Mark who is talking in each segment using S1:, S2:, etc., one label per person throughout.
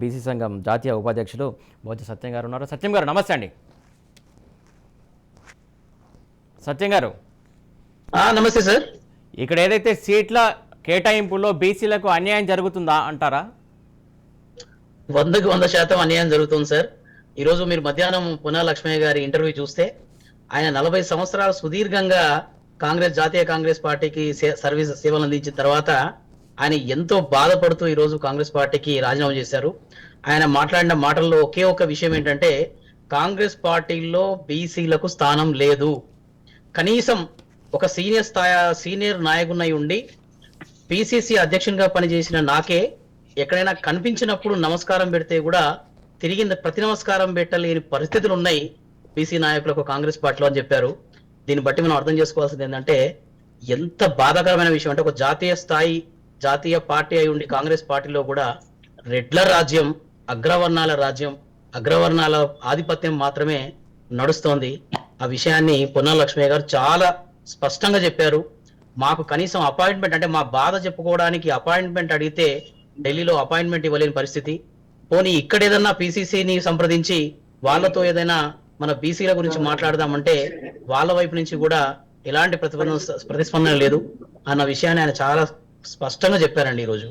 S1: BC సంఘం జాతీయ ఉపాధ్యక్షులు బోధ సత్యం గారు ఉన్నారు. సత్యం గారు నమస్తే అండి. సత్యం గారు.
S2: నమస్తే సార్.
S1: ఇక్కడ ఏదైతే సీట్ల కేటాయింపులో బీసీలకు అన్యాయం జరుగుతుందా అంటారా?
S2: వందకి వంద శాతం అన్యాయం జరుగుతుంది సార్. ఈ రోజు మీరు మధ్యాహ్నం పునా లక్ష్మయ్య గారి ఇంటర్వ్యూ చూస్తే ఆయన నలభై సంవత్సరాలు సుదీర్ఘంగా కాంగ్రెస్ జాతీయ కాంగ్రెస్ పార్టీకి సర్వీస్ సేవలు అందించిన తర్వాత ఆయన ఎంతో బాధపడుతూ ఈ రోజు కాంగ్రెస్ పార్టీకి రాజీనామా చేశారు. ఆయన మాట్లాడిన మాటల్లో ఒకే ఒక విషయం ఏంటంటే కాంగ్రెస్ పార్టీలో బీసీలకు స్థానం లేదు. కనీసం ఒక సీనియర్ స్థాయి సీనియర్ నాయకునై ఉండి పిసిసి అధ్యక్షునిగా పనిచేసిన నాకే ఎక్కడైనా కనిపించినప్పుడు నమస్కారం పెడితే కూడా తిరిగి ప్రతి నమస్కారం పెట్టలేని పరిస్థితులు ఉన్నాయి బీసీ నాయకులకు కాంగ్రెస్ పార్టీలో అని చెప్పారు. దీన్ని బట్టి మనం అర్థం చేసుకోవాల్సింది ఏంటంటే ఎంత బాధాకరమైన విషయం అంటే ఒక జాతీయ స్థాయి జాతీయ పార్టీ అయి ఉండి కాంగ్రెస్ పార్టీలో కూడా రెడ్ల రాజ్యం అగ్రవర్ణాల రాజ్యం అగ్రవర్ణాల ఆధిపత్యం మాత్రమే నడుస్తోంది. ఆ విషయాన్ని పొన్నలక్ష్మయ్య గారు చాలా స్పష్టంగా చెప్పారు. మాకు కనీసం అపాయింట్మెంట్ అంటే మా బాధ చెప్పుకోవడానికి అపాయింట్మెంట్ అడిగితే ఢిల్లీలో అపాయింట్మెంట్ ఇవ్వలేని పరిస్థితి. పోనీ ఇక్కడ ఏదన్నా పిసిసిని సంప్రదించి వాళ్ళతో ఏదైనా మన బీసీల గురించి మాట్లాడదామంటే వాళ్ళ వైపు నుంచి కూడా ఎలాంటి ప్రతిస్పందన ప్రతిస్పందన లేదు. అన్న విషయాన్ని ఆయన చాలా స్పష్టంగా చెప్పారండి ఈరోజు.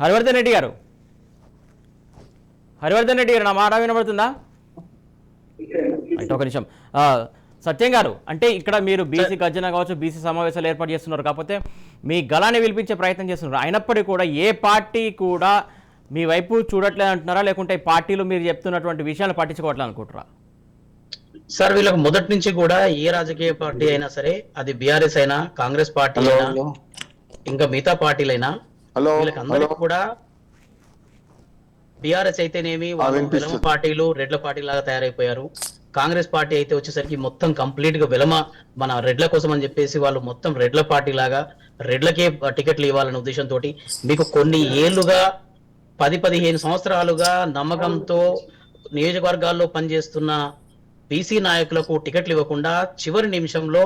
S1: హరివర్ధన్ రెడ్డి గారు. హరివర్ధన్ రెడ్డి గారు నా మాట వినబడుతుందా? ఒక నిమిషం. ఆ, సత్యం గారు అంటే ఇక్కడ మీరు బీసీ గర్జన కావచ్చు బీసీ సమావేశాలు ఏర్పాటు చేస్తున్నారు కాకపోతే మీ గలాన్ని విలిపించే ప్రయత్నం చేస్తున్నారు. అయినప్పటికీ కూడా ఏ పార్టీ కూడా మీ వైపు చూడట్లేదు అంటున్నారా? లేకుంటే పార్టీలు మీరు చెప్తున్నటువంటి విషయాలు పట్టించుకోవట్లేదు అనుకుంటారా
S2: సార్ వీళ్ళకి మొదటి నుంచి కూడా ఏ రాజకీయ పార్టీ అయినా సరే అది బీఆర్ఎస్ అయినా కాంగ్రెస్ పార్టీ అయినా ఇంకా మిగతా పార్టీలైనా వీళ్ళకి అందరికి కూడా బీఆర్ఎస్ అయితేనేమి వాళ్ళు. విలమ పార్టీలు రెడ్ల పార్టీ లాగా తయారైపోయారు. కాంగ్రెస్ పార్టీ అయితే వచ్చేసరికి మొత్తం కంప్లీట్గా విలమ మన రెడ్ల కోసం అని చెప్పేసి వాళ్ళు మొత్తం రెడ్ల పార్టీ లాగా రెడ్లకే టికెట్లు ఇవ్వాలనే ఉద్దేశంతో మీకు కొన్ని ఏళ్ళుగా పది పదిహేను సంవత్సరాలుగా నమ్మకంతో నియోజకవర్గాల్లో పనిచేస్తున్న బీసీ నాయకులకు టికెట్లు ఇవ్వకుండా చివరి నిమిషంలో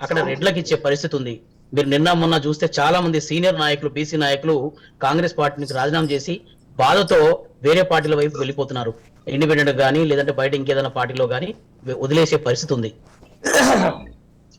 S2: అక్కడ రెడ్లకు ఇచ్చే పరిస్థితి ఉంది. మీరు నిన్న మొన్న చూస్తే చాలా మంది సీనియర్ నాయకులు బీసీ నాయకులు కాంగ్రెస్ పార్టీకి రాజీనామా చేసి బాధతో వేరే పార్టీల వైపు వెళ్ళిపోతున్నారు. ఇండిపెండెంట్ కానీ లేదంటే బయట ఇంకేదైనా పార్టీలో కానీ వదిలేసే పరిస్థితి ఉంది.